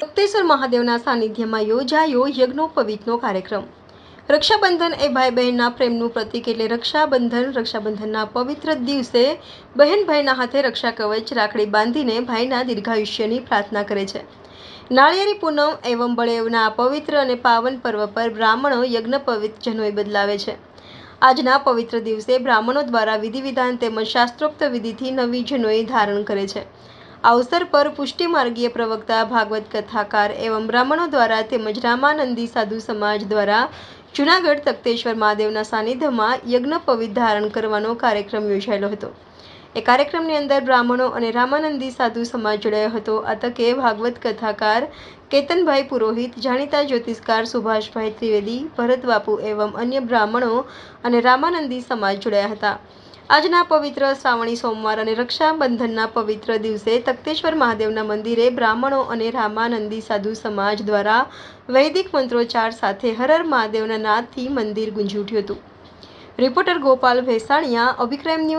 તપ્તેશ્વર મહાદેવના સાનિધ્યમાં યોજાયો યજ્ઞોપવિતનો કાર્યક્રમ. રક્ષાબંધન એ ભાઈ બહેનના પ્રેમનું પ્રતીક એટલે રક્ષાબંધન. રક્ષાબંધનના પવિત્ર દિવસે બહેન ભાઈના હાથે રક્ષા કવચ રાખડી બાંધીને ભાઈના દીર્ઘાયુષ્યની પ્રાર્થના કરે છે. નાળિયેરી પૂનમ એવં બળેવના આ પવિત્ર અને પાવન પર્વ પર બ્રાહ્મણો યજ્ઞપવિત જનોઈ બદલાવે છે. આજના પવિત્ર દિવસે બ્રાહ્મણો દ્વારા વિધિ વિધાન તેમજ શાસ્ત્રોક્ત વિધિથી નવી જનોઈ ધારણ કરે છે. અવસર પર પુષ્ટિમાર્ગીય પ્રવક્તા, ભાગવત કથાકાર એવં બ્રાહ્મણો દ્વારા તેમજ રામાનંદી સાધુ સમાજ દ્વારા જૂનાગઢ તખતેશ્વર મહાદેવના સાનિધ્યમાં યજ્ઞ પવિત ધારણ કરવાનો કાર્યક્રમ યોજાયેલો હતો. એ કાર્યક્રમની અંદર બ્રાહ્મણો અને રામાનંદી સાધુ સમાજ જોડાયો હતો. આ તકે ભાગવત કથાકાર કેતનભાઈ પુરોહિત, જાણીતા જ્યોતિષકાર સુભાષભાઈ ત્રિવેદી ભરતબાપુ એવં અન્ય બ્રાહ્મણો અને રામાનંદી સમાજ જોડાયા હતા. આજના પવિત્ર શ્રાવણી સોમવાર અને રક્ષાબંધનના પવિત્ર દિવસે તખતેશ્વર મહાદેવના મંદિરે બ્રાહ્મણો અને રામાનંદી સાધુ સમાજ દ્વારા વૈદિક મંત્રોચ્ચાર સાથે હર હર મહાદેવના નાદથી મંદિર ગુંજી ઉઠ્યું હતું. Reporter Gopal Bhesaniya, Abhikram news